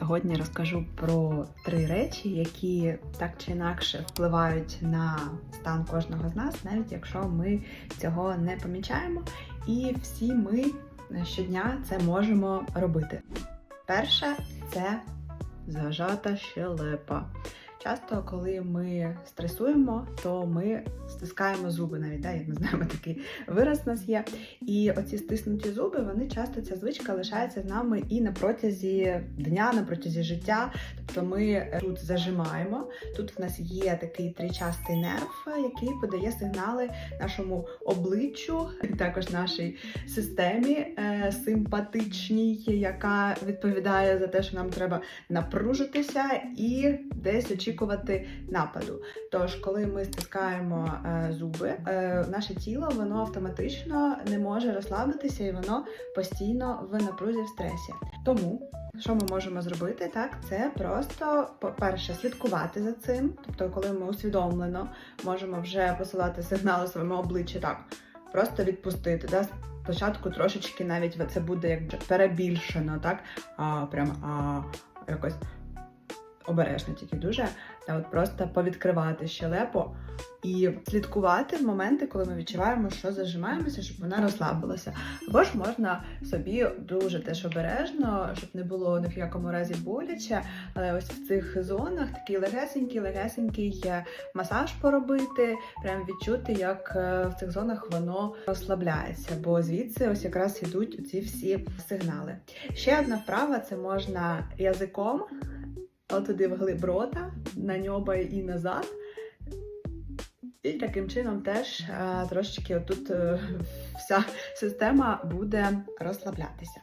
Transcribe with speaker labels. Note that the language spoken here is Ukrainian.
Speaker 1: Сьогодні розкажу про три речі, які так чи інакше впливають на стан кожного з нас, навіть якщо ми цього не помічаємо. І всі ми щодня це можемо робити. Перше це зажата щелепа. Часто, коли ми стресуємо, то ми стискаємо зуби навіть, да? як ми знаємо, такий вираз у нас є. І оці стиснуті зуби, вони часто ця звичка лишається з нами і на протязі дня, на протязі життя. Тобто ми тут зажимаємо. Тут в нас є такий тричастий нерв, який подає сигнали нашому обличчю, також нашій системі е, симпатичній, яка відповідає за те, що нам треба напружитися і десь очікувати нападу. Тож, коли ми стискаємо е, зуби, е, наше тіло воно автоматично не може розслабитися і воно постійно в напрузі в стресі. Тому що ми можемо зробити, так це просто по-перше, слідкувати за цим. Тобто, коли ми усвідомлено можемо вже посилати сигнали своєму обличчю, так просто відпустити. Да? Спочатку трошечки навіть це буде якби перебільшено, так а прям а, якось обережно тільки дуже, та от просто повідкривати щелепу і слідкувати в моменти, коли ми відчуваємо, що зажимаємося, щоб вона розслабилася. Або ж можна собі дуже теж обережно, щоб не було ні в якому разі боляче, але ось в цих зонах такий легесенький, легесенький масаж поробити, прям відчути, як е, в цих зонах воно розслабляється, бо звідси ось якраз ідуть ці всі сигнали. Ще одна вправа це можна язиком. Отуди вглиб рота, на ньоба і назад. І таким чином теж е, трошечки отут е, вся система буде розслаблятися.